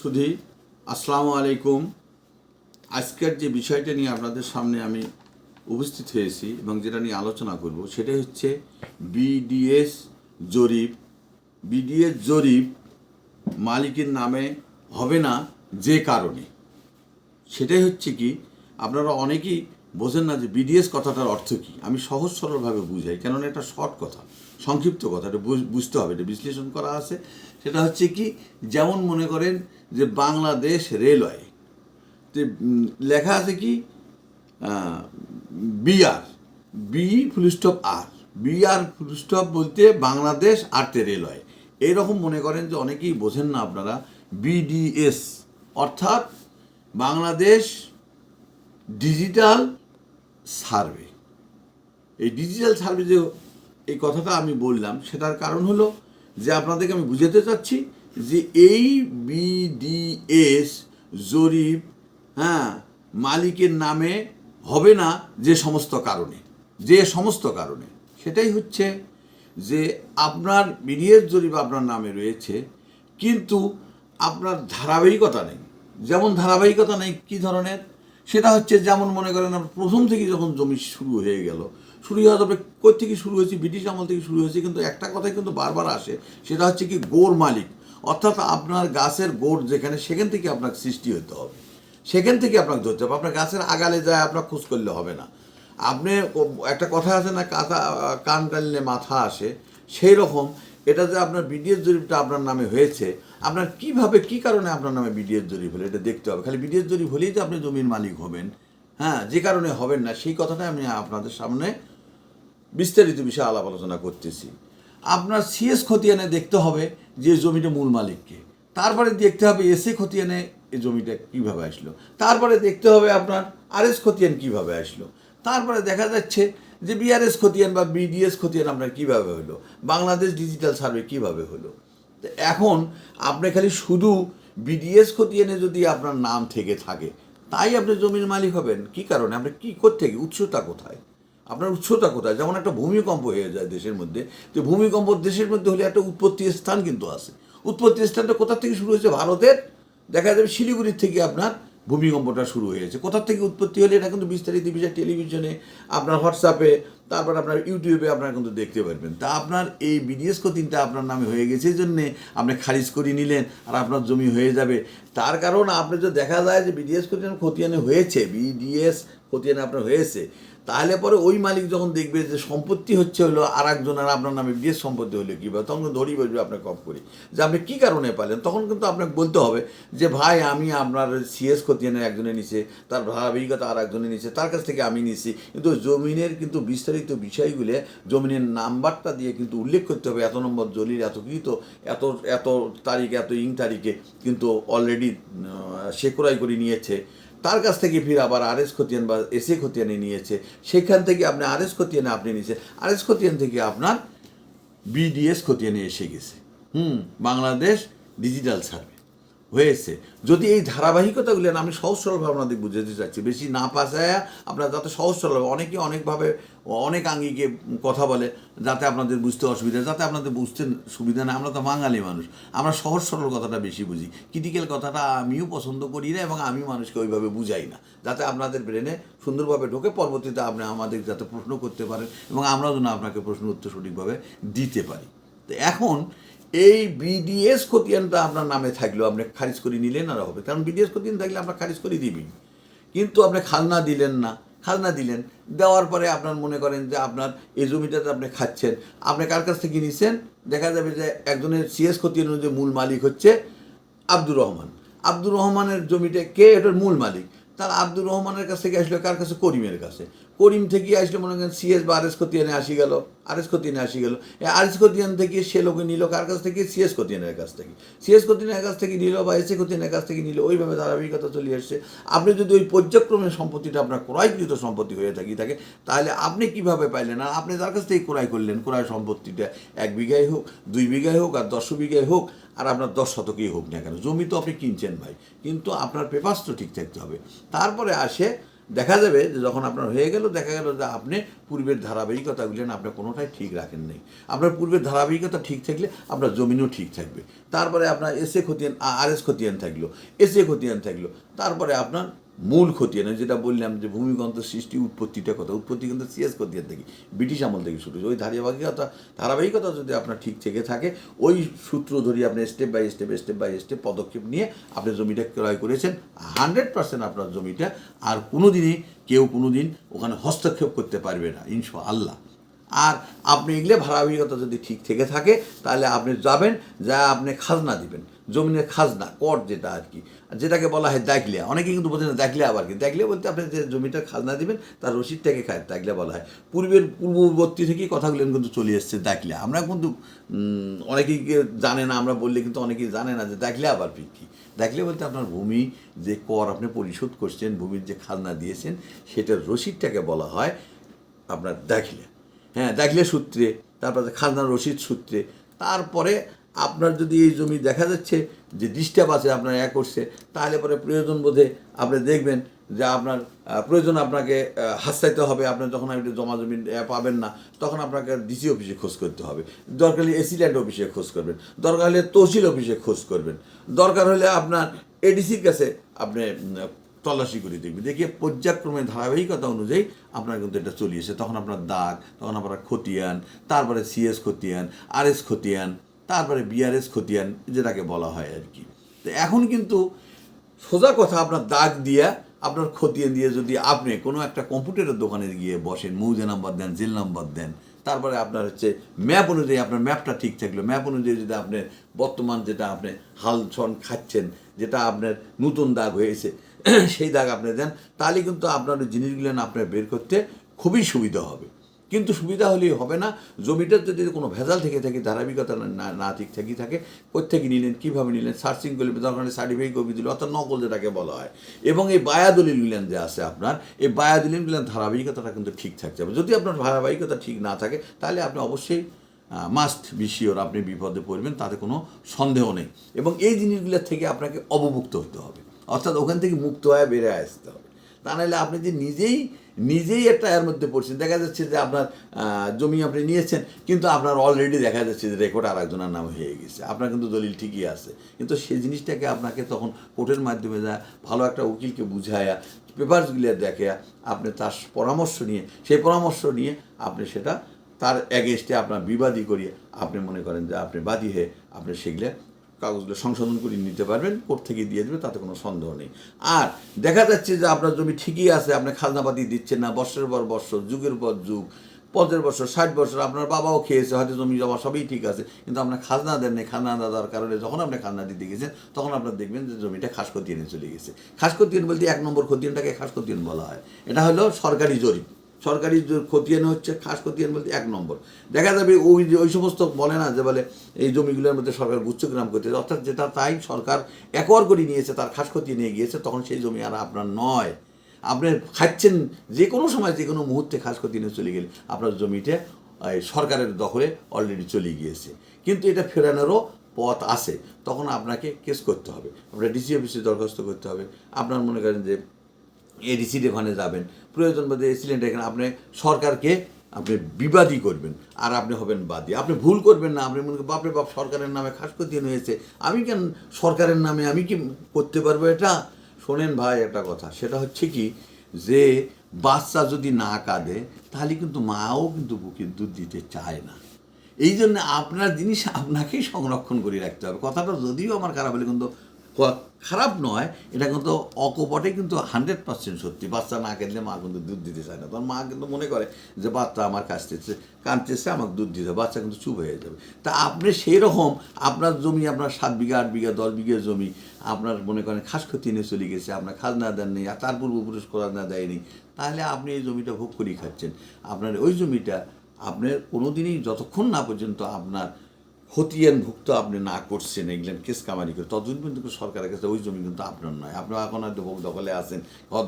সুধী আসসালামু আলাইকুম। আজকের যে বিষয়টা নিয়ে আপনাদের সামনে আমি উপস্থিত হয়েছি এবং যেটা নিয়ে আলোচনা করব সেটা হচ্ছে বিডিএস জরিপ। বিডিএস জরিপ মালিকের নামে হবে না যে কারণে। সেটাই হচ্ছে কি, আপনারা অনেকেই বোঝেন না যে বিডিএস কথাটার অর্থ কি? আমি সহজ সরলভাবে বুঝাই, কেননা এটা শর্ট কথা, সংক্ষিপ্ত কথা, এটা বুঝ- বুঝতে হবে, এটা বিশ্লেষণ করা আছে। সেটা হচ্ছে কি, যেমন মনে করেন যে বাংলাদেশ রেলওয়ে, তো লেখা আছে কি? বিআর বি ফুলস্টপ আর বিআর ফুলস্টপ বলতে বাংলাদেশ আর্তে রেলওয়ে। এইরকম মনে করেন যে অনেকেই বোঝেন না আপনারা বিডিএস অর্থাৎ বাংলাদেশ ডিজিটাল সার্ভে এই ডিজিটাল সার্ভে যে এই কথাটা আমি বললাম, সেটার কারণ হলো যে আপনাদেরকে আমি বুঝাতে চাচ্ছি যে এই বিডিএস জরিপ হ্যাঁ মালিকের নামে হবে না যে সমস্ত কারণে, যে সমস্ত কারণে। সেটাই হচ্ছে যে আপনার বিডিএস জরিপ আপনার নামে রয়েছে, কিন্তু আপনার ধারাবাহিকতা নেই। যেমন ধারাবাহিকতা নেই, কী ধরনের? সেটা হচ্ছে যেমন মনে করেন আপনার প্রথম থেকে যখন জমি শুরু হয়ে গেল, শুরু হওয়া তবে কই থেকে শুরু হয়েছে, ব্রিটিশ আমল থেকে শুরু হয়েছে, কিন্তু একটা কথাই কিন্তু বারবার আসে, সেটা হচ্ছে কি গোর মালিক। অর্থাৎ আপনার গাছের গোড় যেখানে, সেখান থেকে আপনার সৃষ্টি হতে হবে। সেখান থেকে আপনাকে ধরতে হবে। আপনার গাছের আগালে যায়, আপনার খোঁজ করলে হবে না। আপনি একটা কথা আছে না কাঁথা কান টানলে মাথা আসে সেই রকম এটা যে আপনার বিডিএস জরিপটা আপনার নামে হয়েছে, আপনার কীভাবে, কি কারণে আপনার নামে বিডিএস জরিপ হলো এটা দেখতে হবে। খালি বিডিএস জরিপ হলেই যে আপনি জমির মালিক হবেন হ্যাঁ যে কারণে হবেন না, সেই কথাটাই আমি আপনাদের সামনে বিস্তারিত বিষয়ে আলাপ আলোচনা করতেছি। আপনার সিএস খতিয়ানে দেখতে হবে যে জমিটা মূল মালিককে। তারপরে দেখতে হবে এসএ খতিয়ানে এই জমিটা কীভাবে আসলো। তারপরে দেখতে হবে আপনার আরএস খতিয়ান কীভাবে আসলো। তারপরে দেখা যাচ্ছে যে বিআরএস খতিয়ান বা বিডিএস খতিয়ান আপনার কীভাবে হলো? বাংলাদেশ ডিজিটাল সার্ভে কীভাবে হলো? তো এখন আপনি খালি শুধু বিডিএস খতিয়ানে যদি আপনার নাম থেকে থাকে, তাই আপনি জমির মালিক হবেন। কি কারণে? আপনি কি করতে উৎসতা কোথায়? আপনার উৎসতা কোথায়? যেমন একটা ভূমিকম্প হয়ে যায় দেশের মধ্যে, তো ভূমিকম্প দেশের মধ্যে হলে একটা উৎপত্তি স্থান কিন্তু আছে। উৎপত্তি স্থানটা কোথা থেকে শুরু হয়েছে? ভারতের? দেখা যাবে শিলিগুড়ির থেকে আপনার ভূমিকম্পটা শুরু হয়েছে কোথার থেকে উৎপত্তি হলে এটা কিন্তু বিস্তারিত বিষয় টেলিভিশনে, আপনার হোয়াটসঅ্যাপে তারপর আপনার ইউটিউবে আপনারা কিন্তু দেখতে পারবেন। তা আপনার এই বিডিএস কোচিংটা আপনার নামে হয়ে গেছে জন্যে আপনি খারিজ করে নিলেন আর আপনার জমি হয়ে যাবে। তার কারণ আপনি যদি দেখা যায় যে বিডিএস কোচিং খতিয়ানে হয়েছে বিডিএস খতিয়ানে আপনার হয়েছে তাহলে পরে ওই মালিক যখন দেখবে যে সম্পত্তি হচ্ছে হলো আর একজনের আপনার নামে বিদেশ সম্পত্তি হলে কী, বা তখন ধরি বসবে আপনার কম করি। যে আপনি কী কারণে পালেন? তখন কিন্তু আপনাকে বলতে হবে যে, ভাই, আমি আপনার সিএস খতিয়ানের একজনে নিছে তার ধারাবাহিকতা আর একজনে নিছে তার কাছ থেকে আমি নিছি। কিন্তু জমিনের কিন্তু বিস্তারিত বিষয়গুলো, জমিনের নাম্বারটা দিয়ে কিন্তু উল্লেখ করতে হবে। এত নম্বর জলির এত কৃত, এত এত তারিখ, এত ইং তারিখে কিন্তু অলরেডি সে ক্রয় করে নিয়েছে। তার কাছ থেকে ফিরে আবার আর এস খতিয়ান বা এসএ খতিয়ানে নিয়েছে। সেখান থেকে আপনি আর আরএস খতিয়ানে আপনি নিয়েছে আরএস খতিয়ান থেকে আপনার বিডিএস খতিয়ানে এসে গেছে। হুম, বাংলাদেশ ডিজিটাল সার্ভে। হয়েছে। যদি এই ধারাবাহিকতাগুলো আমি সহজ সরলভাবে আপনাদের বুঝাতে চাচ্ছি, বেশি না পাশায় আপনার যাতে সহজ সরল অনেকে অনেকভাবে, অনেক আঙ্গিকে কথা বলে, যাতে আপনাদের বুঝতে অসুবিধা, যাতে আপনাদের বুঝতে সুবিধা না, আমরা তো বাঙালি মানুষ, আমরা সহজ সরল কথাটা বেশি বুঝি। ক্রিটিক্যাল কথাটা আমিও পছন্দ করি না এবং আমি মানুষকে ওইভাবে বুঝাই না, যাতে আপনাদের ব্রেনে সুন্দরভাবে ঢোকে, পরবর্তীতে আপনি আমাদের যাতে প্রশ্ন করতে পারেন এবং আমরা যেন আপনাকে প্রশ্ন উত্তর সঠিকভাবে দিতে পারি। তো এখন এই বিডিএস খতিয়ানটা আপনার নামে থাকলেও আপনি খারিজ করে নিলেন আর হবে। কারণ বিডিএস খতিয়ান থাকলে আপনার খারিজ করে দিবেন কিন্তু আপনি খাজনা দিলেন না, খাজনা দিলেন। দেওয়ার পরে আপনার মনে করেন যে আপনার এই জমিটাতে আপনি খাচ্ছেন। আপনি কার কাছ থেকে নিছেন? দেখা যাবে যে একজনের সিএস খতিয়ান যে মূল মালিক হচ্ছে আব্দুর রহমান। আব্দুর রহমানের জমিটা কে? এটার মূল মালিক। তার আব্দুর রহমানের কাছ থেকে আসলো কার কাছে? করিমের কাছে। করিম থেকে আসলে, মনে করেন সিএস বা আরএস খতিয়ানে আসি গেল আরএস খতিয়ানে আসি গেল। আরএস খতিয়ান থেকে সে লোকে নিল, কার কাছ থেকে? সিএস খতিয়ানের কাছ থেকে। সিএস খতিয়ানের কাছ থেকে নিল বা এসএ খতিয়ানের কাছ থেকে নিল, ওইভাবে ধারাবাহিকতা চলে আসছে। আপনি যদি ওই পর্যায়ক্রমে সম্পত্তিটা আপনার ক্রয়কৃত সম্পত্তি হয়ে থাকি, থাকে, তাহলে আপনি কীভাবে পাইলেন? আর আপনি তার কাছ থেকে ক্রয় করলেন, ক্রয় সম্পত্তিটা? এক বিঘায় হোক, দুই বিঘায় হোক, আর দশ বিঘায় হোক, আর আপনার দশ শতকেই হোক না কেন। জমি তো আপনি কিনছেন ভাই, কিন্তু আপনার পেপার্স তো ঠিক থাকতে হবে। তারপরে আসে দেখা যাবে যে যখন আপনার হয়ে গেল, দেখা গেল যে আপনি পূর্বের ধারাবাহিকতাগুলি আপনার কোনোটাই ঠিক রাখেন নাই। আপনার পূর্বের ধারাবাহিকতা ঠিক থাকলে আপনার জমিনও ঠিক থাকবে। তারপরে আপনার এসে খতিয়ান আর এস খতিয়ান থাকল, এসে খতিয়ান থাকল, তারপরে আপনার মূল খতিয়ান ওই যেটা বললাম যে ভূমিকন্ত সৃষ্টি, উৎপত্তিটা কথা উৎপত্তি কিন্তু সিএস খতিয়ান থেকে, ব্রিটিশ আমল থেকে শুরু হয়েছে। ওই ধারাবাহিকতা ধারাবাহিকতা যদি আপনার ঠিক থেকে থাকে, ওই সূত্র ধরে আপনি step by step step by step পদক্ষেপ নিয়ে আপনি জমিটা ক্রয় করেছেন। হান্ড্রেড পার্সেন্ট আপনার জমিটা আর কোনো দিনই কেউ কোনো দিন ওখানে হস্তক্ষেপ করতে পারবে না ইনশা আল্লাহ আর আপনি এগুলো ধারাবাহিকতা যদি ঠিক থেকে থাকে, তাহলে আপনি যাবেন, যা আপনি খাজনা দিবেন। জমিনের খাজনা, কর যেটা আর কি, যেটাকে বলা হয় দাগলিয়া। অনেকে কিন্তু বোঝেন না দাগলিয়া আবার কি? দাগলিয়া বলতে আপনি যে জমিটা খাজনা দিবেন, তার রসিদটাকে খায়, দাগলিয়া বলা হয়। পূর্বের পূর্ববর্তী থেকেই কথাগুলো কিন্তু চলে এসছে দাগলিয়া। আমরা কিন্তু অনেকেই জানে না, আমরা বললে কিন্তু অনেকেই জানে না যে দাগলিয়া আবার কী দেখলে বলতে আপনার ভূমি, যে কর আপনি পরিশোধ করছেন, ভূমির যে খাজনা দিয়েছেন, সেটার রসিদটাকে বলা হয় আপনার দাখিলে হ্যাঁ দাখিলে সূত্রে, তারপরে খাজনার রসিদ সূত্রে। তারপরে আপনার যদি এই জমি দেখা যাচ্ছে যে ডিস্টার্ব আছে আপনার এক করছে তাহলে পরে প্রয়োজন বোধে আপনি দেখবেন যে আপনার প্রয়োজন আপনাকে আহ, হাসতাইতে হবে। আপনার যখন আপনি জমা জমি পাবেন না তখন আপনাকে ডিসি অফিসে খোঁজ করতে হবে। দরকার হলে এসিল্যান্ড অফিসে খোঁজ করবেন। দরকার হলে তহসিল অফিসে খোঁজ করবেন। দরকার হলে আপনার এডিসির কাছে আপনি তল্লাশি করে দেখবেন। দেখিয়ে পর্যায়ক্রমে ধারাবাহিকতা অনুযায়ী আপনার কিন্তু এটা চলিয়েছে তখন আপনার দাগ তখন আপনার খতিয়ান তারপরে সিএস খতিয়ান আর এস খতিয়ান তারপরে বিআরএস খতিয়ান, যেটাকে বলা হয় আর কি। তো এখন কিন্তু সোজা কথা, আপনার দাগ দিয়া, আপনার খতিয়ে দিয়ে যদি আপনি কোনো একটা কম্পিউটারের দোকানে গিয়ে বসেন, মৌজা নাম্বার দেন, জেল নাম্বার দেন, তারপরে আপনার হচ্ছে ম্যাপ অনুযায়ী আপনার ম্যাপটা ঠিক থাকল। ম্যাপ অনুযায়ী যদি আপনি বর্তমান যেটা আপনি হাল ছন খাচ্ছেন, যেটা আপনার নতুন দাগ হয়েছে, সেই দাগ আপনি দেন, তাহলে কিন্তু আপনার জিনিসগুলো আপনার বের করতে খুবই সুবিধা হবে। কিন্তু সুবিধা হলেই হবে না। জমিটার যদি কোনো ভেজাল থেকে থাকে, ধারাবাহিকতা না না ঠিক থাকি থাকে কোথেকে নিলেন, কীভাবে নিলেন, সার্চিং করলে দরকার সার্টিফিকেট কপি দিল অর্থাৎ নকল যেটাকে বলা হয়। এবং এই বায়াদলিলগুলেন যে আছে আপনার, এই বায়াদলিলগুলেন ধারাবাহিকতাটা কিন্তু ঠিক থাকতে হবে। যদি আপনার ধারাবাহিকতা ঠিক না থাকে, তাহলে আপনি অবশ্যই মাস্ট বিশিওর আপনি বিপদে পড়বেন, তাতে কোনো সন্দেহ নেই। এবং এই জিনিসগুলোর থেকে আপনাকে অবমুক্ত হতে হবে। অর্থাৎ ওখান থেকে মুক্ত হয়ে বেড়ে আসতে হবে। তা নাহলে আপনি যে নিজেই নিজেই একটা এর মধ্যে পড়ছেন। দেখা যাচ্ছে যে আপনার জমি আপনি নিয়েছেন, কিন্তু আপনার অলরেডি দেখা যাচ্ছে যে রেকর্ড আর একজনের নাম হয়ে গেছে। আপনার কিন্তু দলিল ঠিকই আছে। কিন্তু সেই জিনিসটাকে আপনাকে তখন কোর্টের মাধ্যমে যা ভালো একটা উকিলকে বুঝায়া পেপারসগুলো দেখে আপনি তার পরামর্শ নিয়ে, সেই পরামর্শ নিয়ে আপনি সেটা তার অ্যাগেনস্টে আপনার বিবাদী করিয়ে আপনি মনে করেন যে আপনি বাদী হয়ে আপনি সেগুলো কাগজগুলো সংশোধন করে নিতে পারবেন, কোর্ট থেকে দিয়ে দেবে, তাতে কোনো সন্দেহ নেই। আর দেখা যাচ্ছে যে আপনার জমি ঠিকই আছে, আপনি খাজনাপাতি দিচ্ছেন না বর্ষের পর বৎসর যুগের পর যুগ পঞ্চাশ বছর, ষাট বছর, আপনার বাবাও খেয়েছে, হয়তো জমি জমা সবই ঠিক আছে, কিন্তু আপনার খাজনা দেননি খাজনা দেওয়ার কারণে যখন আপনি খাজনা দিতে গেছেন, তখন আপনার দেখবেন যে জমিটা খাস খতিয়ানে চলে গেছে। খাস খতিয়ান বলতে এক নম্বর খতিয়ানটাকে খাস খতিয়ান বলা হয়। এটা হলো সরকারি জরিপ। সরকারি খতিয়ান হচ্ছে, খাস খতিয়ান বলতে এক নম্বর। দেখা যাবে ওই যে, ওই সমস্ত বলে না যে বলে এই জমিগুলোর মধ্যে সরকার গুচ্ছগ্রাম করতে অর্থাৎ যেটা তাই সরকার একর করে নিয়েছে, তার খাস খতিয়ে নিয়ে গিয়েছে তখন সেই জমি আর আপনার নয়। আপনি খাচ্ছেন যে কোনো সময়, যে কোনো মুহূর্তে খাস খতিয়ে নিয়ে চলে গেলে আপনার এই সরকারের দখলে অলরেডি চলে গিয়েছে। কিন্তু এটা ফেরানোরও পথ আছে। তখন আপনাকে কেস করতে হবে। আপনার ডিসি অফিসে দরখাস্ত করতে হবে। আপনার মনে করেন যে এডিসির ওখানে যাবেন। প্রয়োজন বোধে এসিলেন্ট এখানে আপনি সরকারকে আপনি বিবাদী করবেন, আর আপনি হবেন বাদী। আপনি ভুল করবেন না, আপনি মনে বাপরে বাপ, সরকারের নামে খাস দিয়ে হয়েছে। আমি কেন সরকারের নামে আমি কি করতে পারব এটা? শোনেন ভাই, একটা কথা, সেটা হচ্ছে কি, যে বাচ্চা যদি না কাঁদে, তাহলে কিন্তু মাও কিন্তু বুকে দুধ দিতে চায় না। এই জন্য আপনার জিনিস আপনাকেই সংরক্ষণ করে রাখতে হবে। কথাটা যদিও আমার খারাপ হলে কিন্তু খারাপ নয়, এটা কিন্তু অকপটে কিন্তু হান্ড্রেড পার্সেন্ট সত্যি। বাচ্চা না কেঁদলে মা কিন্তু দুধ দিতে চায় না। তখন মা কিন্তু মনে করে যে, বাচ্চা আমার কাছতেছে কাঁদতেছে আমাকে দুধ দিতে হবে। বাচ্চা কিন্তু চুপ হয়ে যাবে। তা আপনি সেই রকম আপনার জমি, আপনার সাত বিঘা, আট বিঘা, দশ বিঘা জমি, আপনার মনে করেন খাস ক্ষতি নিয়ে চলে গেছে, আপনার খাজনা দেন নেই আর তার পূর্বপুরুষ খাজনা দেয়নি, তাহলে আপনি এই জমিটা ভোগ করেই খাচ্ছেন। আপনার ওই জমিটা আপনার কোনোদিনই, যতক্ষণ না পর্যন্ত আপনার খতিয়ানভুক্ত আপনি না করছেন এগুলেন কেস কামারি করে। ততদিন কিন্তু সরকারের কাছে ওই জমি কিন্তু আপনার নয়। আপনি এখন হয়তো ভোগ দখলে আছেন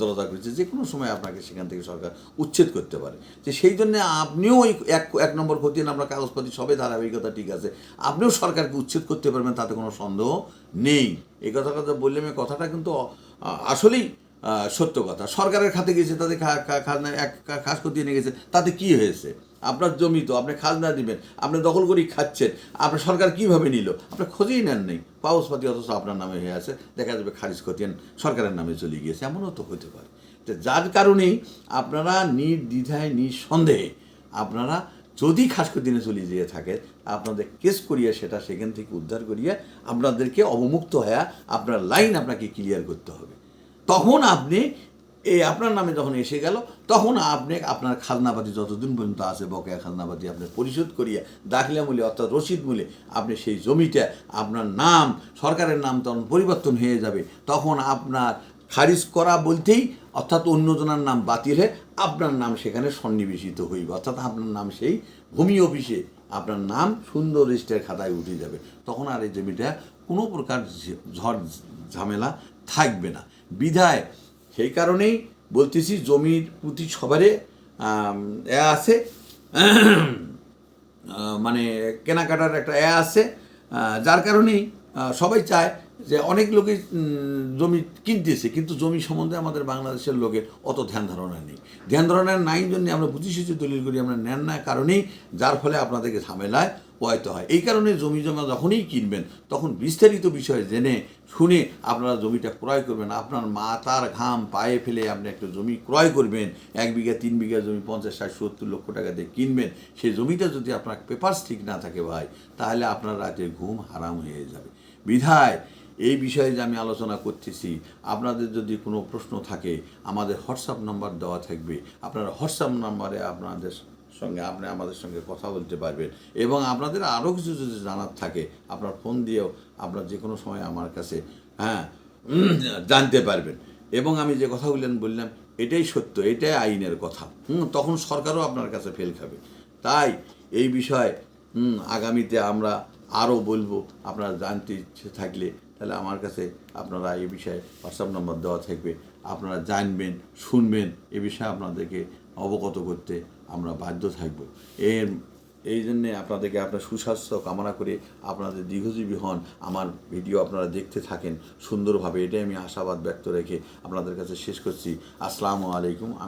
দরজা করেছে যে কোনো সময় আপনাকে সেখান থেকে সরকার উচ্ছেদ করতে পারে। যে সেই জন্য আপনিও ওই এক এক নম্বর খতিয়ান আপনার কাগজপাতি সবে ধারাবাহিকতা ঠিক আছে। আপনিও সরকারকে উচ্ছেদ করতে পারবেন, তাতে কোনো সন্দেহ নেই। এই কথাটা যে বললে আমি কথাটা কিন্তু আসলেই সত্য কথা। সরকারের খাতে গেছে তাদের খাজনা এক খাস খতিয়ে নিয়ে গেছে, তাতে কি হয়েছে? আপনার জমি তো, আপনি খাজনা দিবেন, আপনি দখল করেই খাচ্ছেন আপনার সরকার কীভাবে নিল? আপনি খোঁজেই নেন নেই। পাউসপাতি অথচ আপনার নামে হয়ে আছে, দেখা যাবে খারিজ খতিয়ান সরকারের নামে চলে গিয়েছে, এমনও তো হতে পারে। তো যার কারণেই আপনারা নির্দ্বিধায়, নিঃসন্দেহে আপনারা যদি খাস দিনে চলে যেয়ে থাকে, আপনাদের কেস করিয়ে সেটা সেখান থেকে উদ্ধার করিয়ে আপনাদেরকে অবমুক্ত হয়ে আপনার লাইন আপনাকে ক্লিয়ার করতে হবে। তখন আপনি এই আপনার নামে যখন এসে গেল, তখন আপনি আপনার খাজনাপাতি যতদিন পর্যন্ত আছে, বকেয়া খাজনাপাতি আপনি পরিশোধ করিয়া দাখিলা মূল্যে অর্থাৎ রসিদ মূল্যে আপনি সেই জমিটা, আপনার নাম, সরকারের নাম তখন পরিবর্তন হয়ে যাবে। তখন আপনার খারিজ করা বলতেই অর্থাৎ অন্যজনের নাম বাতিল হয়ে আপনার নাম সেখানে সন্নিবেশিত হইবে। অর্থাৎ আপনার নাম সেই ভূমি অফিসে আপনার নাম সুন্দর রেজিস্টার খাতায় উঠে যাবে। তখন আর এই জমিটা কোনো প্রকার ঝড়, ঝামেলা থাকবে না। বিধায় সেই কারণেই বলতেছি জমির প্রতি সবারে এ আছে। মানে কেনাকাটার একটা এ আছে। যার কারণেই সবাই চায় যে অনেক লোকে জমি কিনতেছে, কিন্তু জমি সম্বন্ধে আমাদের বাংলাদেশের লোকের অত ধ্যান ধারণা নেই। ধ্যান ধারণা নাই জন্য আমরা বুঝি সুঝি দলিল করি, আমরা নেন না কারণেই, যার ফলে আপনাদেরকে ঝামেলায় পোয়াইতে হয়। এই কারণে জমি জমা যখনই কিনবেন, তখন বিস্তারিত বিষয় জেনে শুনে আপনারা জমিটা ক্রয় করবেন। আপনার মাতার ঘাম পায়ে ফেলে আপনি একটা জমি ক্রয় করবেন, এক বিঘা, তিন বিঘা জমি, পঞ্চাশ, ষাট, সত্তর লক্ষ টাকা দিয়ে কিনবেন। সেই জমিটা যদি আপনার পেপারস ঠিক না থাকে ভাই, তাহলে আপনার রাতে ঘুম হারাম হয়ে যাবে। বিধায় এই বিষয়ে যে আমি আলোচনা করতেছি, আপনাদের যদি কোনো প্রশ্ন থাকে, আমাদের হোয়াটসঅ্যাপ নাম্বার দেওয়া থাকবে। আপনারা হোয়াটসঅ্যাপ নাম্বারে আপনাদের সঙ্গে আপনি আমাদের সঙ্গে কথা বলতে পারবেন। এবং আপনাদের আরও কিছু যদি জানার থাকে, আপনার ফোন দিয়েও আপনার যে কোনো সময় আমার কাছে হ্যাঁ জানতে পারবেন। এবং আমি যে কথাগুলো বললাম, এটাই সত্য, এটাই আইনের কথা। হুম, তখন সরকারও আপনার কাছে ফেল খাবে। তাই এই বিষয়ে আগামীতে আমরা আরও বলব, আপনারা জানতে ইচ্ছে থাকলে তাহলে আমার কাছে আপনারা এই বিষয়ে হোয়াটসঅ্যাপ নম্বর দেওয়া থাকবে। আপনারা জানবেন, শুনবেন, এ বিষয়ে আপনাদেরকে অবগত করতে আমরা বাধ্য থাকব। এর, এই জন্যে আপনাদেরকে আপনার সুস্বাস্থ্য কামনা করে আপনাদের দীর্ঘজীবী হন। আমার ভিডিও আপনারা দেখতে থাকেন সুন্দরভাবে। এটাই আমি আশাবাদ ব্যক্ত রেখে আপনাদের কাছে শেষ করছি। আসসালামু আলাইকুম। আমি